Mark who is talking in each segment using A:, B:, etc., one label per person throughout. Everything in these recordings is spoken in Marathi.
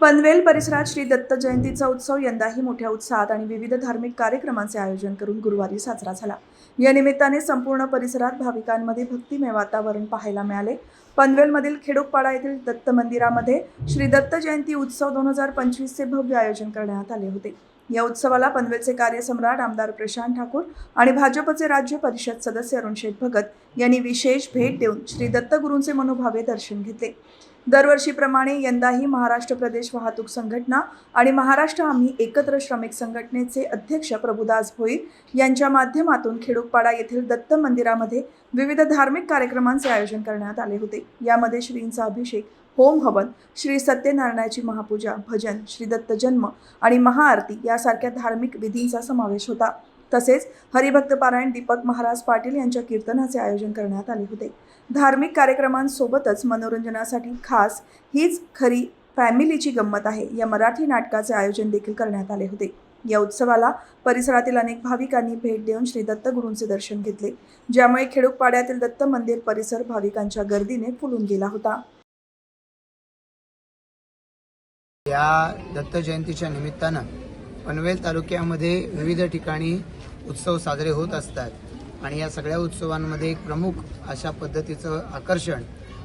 A: पनवेल परिसरात श्री दत्त जयंतीचा उत्सव यंदाही मोठ्या उत्साहात आणि विविध धार्मिक कार्यक्रमांचे आयोजन करून गुरुवारी साजरा झाला. या निमित्ताने संपूर्ण परिसरात भाविकांमध्ये भक्तिमय वातावरण पाहायला मिळाले. पनवेलमधील खेडोकपाडा येथील दत्त मंदिरामध्ये श्री दत्त जयंती उत्सव दोन हजार पंचवीसचे भव्य आयोजन करण्यात आले होते. या उत्सवाला पनवेलचे कार्यसम्राट आमदार प्रशांत ठाकूर आणि भाजपचे राज्य परिषद सदस्य अरुण शेठ भगत यांनी विशेष भेट देऊन श्री दत्तगुरूंचे मनोभावे दर्शन घेतले. दरवर्षीप्रमाणे यंदाही महाराष्ट्र प्रदेश वाहतूक संघटना आणि महाराष्ट्र आम्ही एकत्र श्रमिक संघटनेचे अध्यक्ष प्रभुदास भोईर यांच्या माध्यमातून खेडूकपाडा येथील दत्त मंदिरामध्ये विविध धार्मिक कार्यक्रमांचे आयोजन करण्यात आले होते. यामध्ये श्रींचा अभिषेक होम हवन श्री सत्यनारायणाची महापूजा भजन श्री दत्त जन्म आणि महाआरती यासारख्या धार्मिक विधींचा समावेश होता. तसेच हरिभक्त पारायण दीपक महाराज पाटील यांच्या कीर्तनाचे आयोजन करण्यात आले होते. धार्मिक कार्यक्रमांसोबतच मनोरंजनासाठी खास हीच खरी फॅमिलीची गंमत आहे. या मराठी नाटकाचे आयोजन देखील करण्यात आले होते. या उत्सवाला परिसरातील अनेक भाविकांनी भेट देऊन श्री दत्तगुरूंचे दर्शन घेतले ज्यामुळे खेडूकपाड्यातील दत्त मंदिर परिसर भाविकांच्या गर्दीने फुलून गेला होता.
B: या दत्त जयंतीच्या निमित्तानं पनवेल तालुक्यामध्ये विविध ठिकाणी उत्सव साजरे होत असतात. आणि या सगळ्या उत्सवांमध्ये एक प्रमुख अशा पद्धतीचं आकर्षण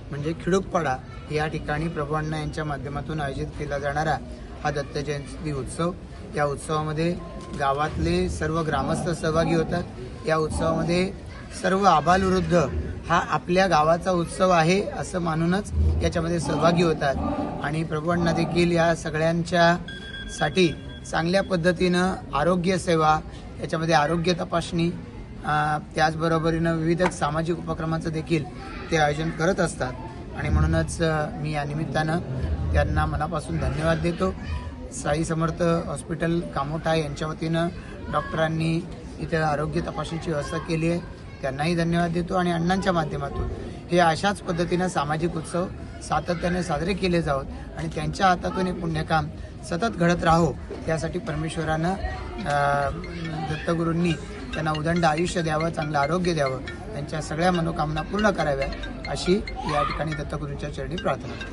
B: म्हणजे खिडूकपाडा या ठिकाणी प्रभू अण्णा यांच्या माध्यमातून आयोजित केला जाणारा हा दत्त जयंती उत्सव. या उत्सवामध्ये गावातले सर्व ग्रामस्थ सहभागी होतात. या उत्सवामध्ये सर्व आबालवृद्ध हा आपल्या गावाचा उत्सव आहे असं मानूनच याच्यामध्ये सहभागी होतात. आणि प्रभू अण्णा देखील या सगळ्यांच्या साठी चांगल्या पद्धतीनं आरोग्यसेवा याच्यामध्ये आरोग्य तपासणी त्याचबरोबरीनं विविध सामाजिक उपक्रमांचं देखील ते आयोजन करत असतात. आणि म्हणूनच मी या निमित्तानं त्यांना मनापासून धन्यवाद देतो. साई समर्थ हॉस्पिटल कामोठा यांच्या वतीनं डॉक्टरांनी इथं आरोग्य तपासणीची व्यवस्था केली आहे. त्यांनाही धन्यवाद देतो आणि अण्णांच्या माध्यमातून हे अशाच पद्धतीनं सामाजिक उत्सव सातत्याने साजरे केले जावत आणि त्यांच्या हातातून हे पुण्यकाम सतत घडत राहो यासाठी परमेश्वरानं दत्तगुरूंनी त्यांना उदंड आयुष्य द्यावं चांगलं आरोग्य द्यावं. त्यांच्या सगळ्या मनोकामना पूर्ण कराव्या अशी या ठिकाणी दत्तगुरूंच्या चरणी प्रार्थना.